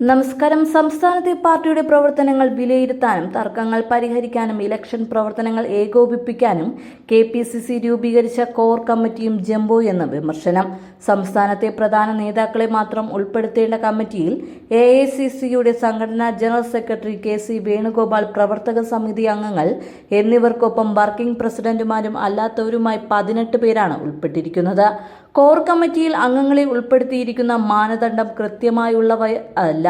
നമസ്കാരം. സംസ്ഥാനത്തെ പാർട്ടിയുടെ പ്രവർത്തനങ്ങൾ വിലയിരുത്താനും തർക്കങ്ങൾ പരിഹരിക്കാനും ഇലക്ഷൻ പ്രവർത്തനങ്ങൾ ഏകോപിപ്പിക്കാനും കെ പി സി സി രൂപീകരിച്ച കോർ കമ്മിറ്റിയും ജംബോ എന്ന വിമർശനം. സംസ്ഥാനത്തെ പ്രധാന നേതാക്കളെ മാത്രം ഉൾപ്പെടുത്തേണ്ട കമ്മിറ്റിയിൽ എ ഐ സി സിയുടെ സംഘടനാ general secretary K C Venugopal പ്രവർത്തക സമിതി അംഗങ്ങൾ എന്നിവർക്കൊപ്പം വർക്കിംഗ് പ്രസിഡന്റുമാരും അല്ലാത്തവരുമായി പതിനെട്ട് പേരാണ് ഉൾപ്പെട്ടിരിക്കുന്നത്. കോർ കമ്മിറ്റിയിൽ അംഗങ്ങളെ ഉൾപ്പെടുത്തിയിരിക്കുന്ന മാനദണ്ഡം കൃത്യമായുള്ളവ അല്ല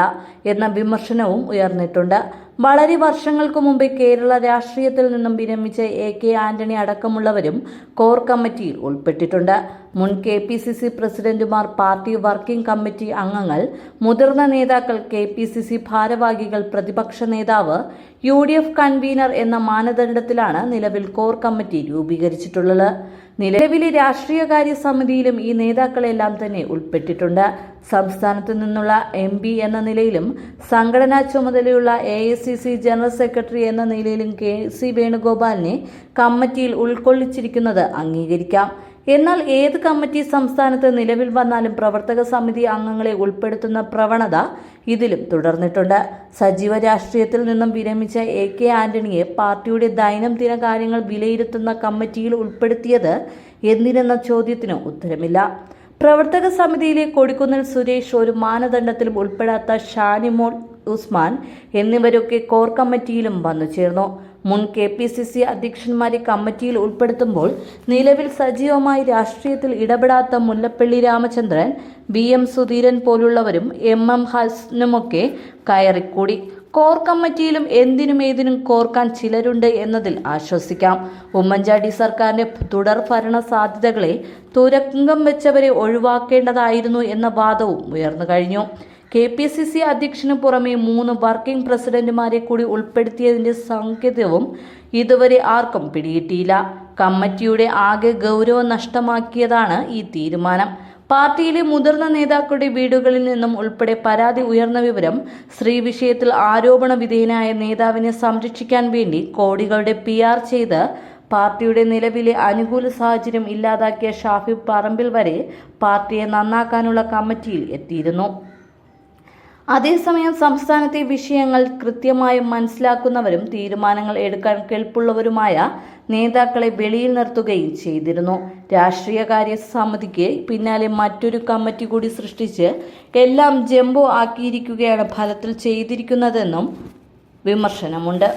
എന്ന വിമർശനവും ഉയർന്നിട്ടുണ്ട്. വളരെ വർഷങ്ങൾക്ക് മുമ്പ് കേരള രാഷ്ട്രീയത്തിൽ നിന്നും വിരമിച്ച എ കെ ആന്റണി അടക്കമുള്ളവരും കോർ കമ്മിറ്റിയിൽ ഉൾപ്പെട്ടിട്ടുണ്ട്. മുൻ കെ പി സി സി പ്രസിഡന്റുമാർ പാർട്ടി വർക്കിംഗ് കമ്മിറ്റി അംഗങ്ങൾ മുതിർന്ന നേതാക്കൾ കെ പി സി സി ഭാരവാഹികൾ പ്രതിപക്ഷ നേതാവ് യു ഡി എഫ് കൺവീനർ എന്ന മാനദണ്ഡത്തിലാണ് നിലവിൽ കോർ കമ്മിറ്റി രൂപീകരിച്ചിട്ടുള്ളത്. നിലവിലെ രാഷ്ട്രീയകാര്യ സമിതിയിലും ഈ നേതാക്കളെല്ലാം തന്നെ ഉൾപ്പെട്ടിട്ടുണ്ട്. സംസ്ഥാനത്തു നിന്നുള്ള എം പി എന്ന നിലയിലും സംഘടനാ ചുമതലയുള്ള എ ജനറൽ സെക്രട്ടറി എന്ന നിലയിലും കെ സി വേണുഗോപാലിനെ കമ്മിറ്റിയിൽ ഉൾക്കൊള്ളിച്ചിരിക്കുന്നത് അംഗീകരിക്കാം. എന്നാൽ ഏത് കമ്മിറ്റി സംസ്ഥാനത്ത് നിലവിൽ വന്നാലും പ്രവർത്തക സമിതി അംഗങ്ങളെ ഉൾപ്പെടുത്തുന്ന പ്രവണത ഇതിലും തുടർന്നിട്ടുണ്ട്. സജീവ രാഷ്ട്രീയത്തിൽ നിന്നും വിരമിച്ച എ കെ ആന്റണിയെ പാർട്ടിയുടെ ദൈനംദിന കാര്യങ്ങൾ വിലയിരുത്തുന്ന കമ്മിറ്റിയിൽ ഉൾപ്പെടുത്തിയത് എന്തിനെന്ന ചോദ്യത്തിന് ഉത്തരമില്ല. പ്രവർത്തക സമിതിയിലെ കൊടിക്കുന്നിൽ സുരേഷ് ഒരു മാനദണ്ഡത്തിലും ഉൾപ്പെടാത്ത ഷാനിമോൾ ഉസ്മാൻ എന്നിവരൊക്കെ കോർ കമ്മിറ്റിയിലും വന്നു ചേർന്നു. മുൻ കെ പി സി സി അധ്യക്ഷന്മാരെ കമ്മിറ്റിയിൽ ഉൾപ്പെടുത്തുമ്പോൾ നിലവിൽ സജീവമായി രാഷ്ട്രീയത്തിൽ ഇടപെടാത്ത മുല്ലപ്പള്ളി രാമചന്ദ്രൻ ബി എം സുധീരൻ പോലുള്ളവരും എം എം ഹസനുമൊക്കെ കയറിക്കൂടി. കോർ കമ്മിറ്റിയിലും എന്തിനും ഏതിനും കോർക്കാൻ ചിലരുണ്ട് എന്നതിൽ ആശ്വസിക്കാം. ഉമ്മൻചാണ്ടി സർക്കാരിന്റെ തുടർ ഭരണ സാധ്യതകളെ തുരങ്കം വെച്ചവരെ ഒഴിവാക്കേണ്ടതായിരുന്നു എന്ന വാദവും ഉയർന്നു കഴിഞ്ഞു. കെ പി സി സി അധ്യക്ഷന് പുറമെ മൂന്ന് വർക്കിംഗ് പ്രസിഡന്റുമാരെ കൂടി ഉൾപ്പെടുത്തിയതിന്റെ സംഗീതവും ഇതുവരെ ആർക്കും പിടികിട്ടിയില്ല. കമ്മിറ്റിയുടെ ആകെ ഗൗരവം നഷ്ടമാക്കിയതാണ് ഈ തീരുമാനം. പാർട്ടിയിലെ മുതിർന്ന നേതാക്കളുടെ വീടുകളിൽ നിന്നും ഉൾപ്പെടെ പരാതി ഉയർന്ന വിവരം സ്ത്രീ വിഷയത്തിൽ ആരോപണ വിധേയനായ നേതാവിനെ സംരക്ഷിക്കാൻ വേണ്ടി കോടികളുടെ പി ആർ ചെയ്ത് പാർട്ടിയുടെ നിലവിലെ അനുകൂല സാഹചര്യം ഇല്ലാതാക്കിയ ഷാഫി പറമ്പിൽ വരെ പാർട്ടിയെ നന്നാക്കാനുള്ള കമ്മിറ്റിയിൽ എത്തിയിരുന്നു. അതേസമയം സംസ്ഥാനത്തെ വിഷയങ്ങൾ കൃത്യമായി മനസ്സിലാക്കുന്നവരും തീരുമാനങ്ങൾ എടുക്കാൻ കെൽപ്പുള്ളവരുമായ നേതാക്കളെ വെളിയിൽ നിർത്തുകയും ചെയ്തിരുന്നു. രാഷ്ട്രീയകാര്യ സമിതിക്ക് പിന്നാലെ മറ്റൊരു കമ്മിറ്റി കൂടി സൃഷ്ടിച്ച് എല്ലാം ജംബോ ആക്കിയിരിക്കുകയാണ് ഫലത്തിൽ ചെയ്തിരിക്കുന്നതെന്നും വിമർശനമുണ്ട്.